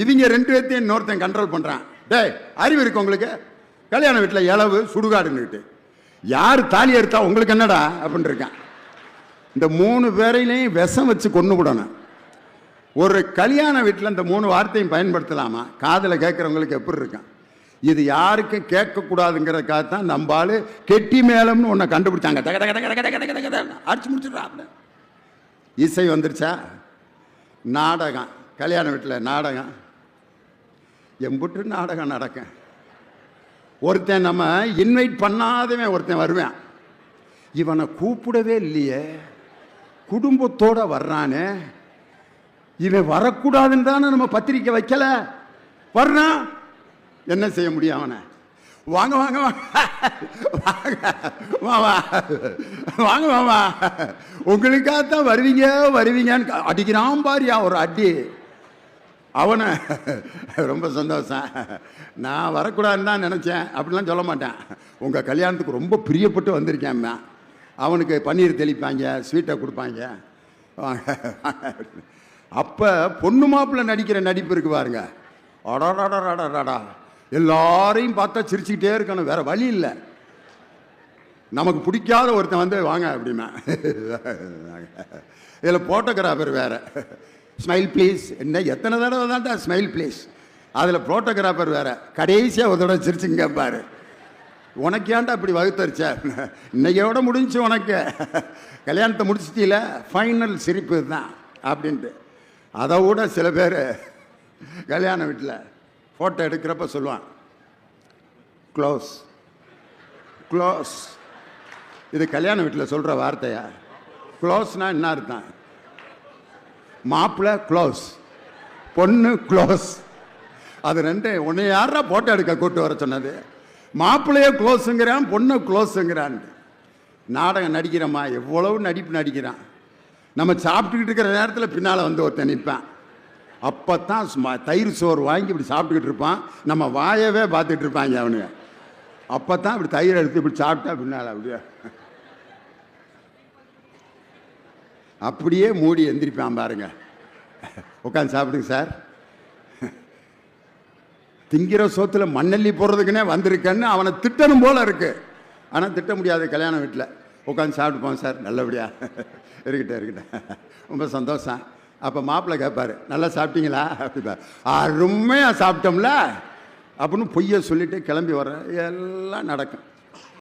இவங்க ரெண்டு பேர்த்தையும் இன்னொருத்தன் கண்ட்ரோல் பண்ணுறான் டே அறிவு இருக்கு உங்களுக்கு? கல்யாண வீட்டில் இளவு சுடுகாடுன்னுட்டு யார் தாலி எடுத்தா உங்களுக்கு என்னடா அப்படின்னு இருக்கான். இந்த மூணு பேரையிலையும் விஷம் வச்சு கொண்டு விடணும். ஒரு கல்யாண வீட்டில் இந்த மூணு வார்த்தையும் பயன்படுத்தலாமா? காதில் கேட்குறவங்களுக்கு எப்படி இருக்கான் இது யாருக்கும் கேட்கக்கூடாதுங்கிறதுக்காக தான் இந்த ஆள் கெட்டி மேலம்னு ஒன்றை கண்டுபிடிச்சாங்க. டக டக டக டக டக டக அடிச்சு முடிச்சிடுறாப்ல இசை வந்துருச்சா? நாடகம். கல்யாண வீட்டில் நாடகம். எம்புட்டு நாடகம் நடக்கும். ஒருத்தன் நம்ம இன்வைட் பண்ணாதவன் ஒருத்தன் வருவேன். இவனை கூப்பிடவே இல்லையே. குடும்பத்தோட வர்றானே. இவன் வரக்கூடாதுன்னு தானே நம்ம பத்திரிக்கை வைக்கல. வர்றான். என்ன செய்ய முடியும் அவனை? வாங்க வாங்க வாங்க. வாங்க மாமா வாங்க மாமா உங்களுக்காகத்தான் வருவீங்க வருவீங்கன்னு அடிக்கிறான் பாரியா ஒரு அடி. அவனை ரொம்ப சந்தோஷம். நான் வரக்கூடாதுன்னு தான் நினச்சேன். அப்படிலாம் சொல்ல மாட்டேன். உங்கள் கல்யாணத்துக்கு ரொம்ப பிரியப்பட்டு வந்திருக்கேன் அவனுக்கு பன்னீர் தெளிப்பாங்க ஸ்வீட்டை கொடுப்பாங்க. அப்போ பொண்ணு மாப்பிள்ளை நடிக்கிற நடிப்பு இருக்கு பாருங்க. அடாடாடாடாடாடா எல்லாரையும் பார்த்தா சிரிச்சுக்கிட்டே இருக்கணும். வேற வழி இல்லை. நமக்கு பிடிக்காத ஒருத்தன் வந்து வாங்க அப்படின்னா. இதில் போட்டோகிராஃபர் வேற. ஸ்மைல் ப்ளீஸ் என்ன எத்தனை தடவை தான்டா ஸ்மைல் ப்ளீஸ் அதில் ஃபோட்டோகிராஃபர் வேறு. கடைசியாக ஒரு தடவை சிரிச்சுங்க பாரு. உனக்கு ஏன்டா அப்படி வகுத்தரிச்ச? இன்னையோட முடிஞ்சு உனக்கு? கல்யாணத்தை முடிச்சிட்டியில ஃபைனல் சிரிப்பு தான் அப்படின்ட்டு. அதை விட சில பேர் கல்யாண வீட்டில் ஃபோட்டோ எடுக்கிறப்ப சொல்லுவான் க்ளோஸ் க்ளோஸ் இது கல்யாண வீட்டில் சொல்கிற வார்த்தையா? க்ளோஸ்னால் என்ன அர்த்தம்? மாப்பிள்ளை க்ளோஸ் பொண்ணு க்ளோஸ் அது ரெண்டு உன்னை யாரா போட்டோ எடுக்க கூட்டு வர சொன்னது? மாப்பிள்ளையே க்ளோஸுங்கிறான் பொண்ணு க்ளோஸுங்கிறான் நாடகம் நடிக்கிறோமா எவ்வளவு நடிப்பு நடிக்கிறான். நம்ம சாப்பிட்டுக்கிட்டு இருக்கிற நேரத்தில் பின்னால் வந்து ஒருத்தன் நிற்பான் அப்போ தான் சும்மா தயிர் சோறு வாங்கி இப்படி சாப்பிட்டுக்கிட்டு இருப்பான். நம்ம வாயவே பார்த்துட்டு இருப்பாங்க அவனுங்க. அப்போ தான் இப்படி தயிர் எடுத்து இப்படி சாப்பிட்டா பின்னால் அப்படியே. அப்படியே மூடி எந்திரிப்பான் பாருங்க. உட்காந்து சாப்பிடுங்க சார். திங்கிற சோத்துல மண்ணள்ளி போடுறதுக்குன்னே வந்திருக்கேன்னு அவனை திட்டணும் போல இருக்கு. ஆனால் திட்ட முடியாது கல்யாண வீட்டில் உட்காந்து சாப்பிட்டுப்போம் சார் நல்லபடியா. இருக்கட்டும் இருக்கட்டும். ரொம்ப சந்தோஷம். அப்போ மாப்பிள்ளை கேட்பாரு நல்லா சாப்பிட்டீங்களா? அப்படிப்பா. அருமையாக சாப்பிட்டோம்ல. அப்படின்னு பொய்யை சொல்லிட்டு கிளம்பி வர்றேன் எல்லாம் நடக்கும்.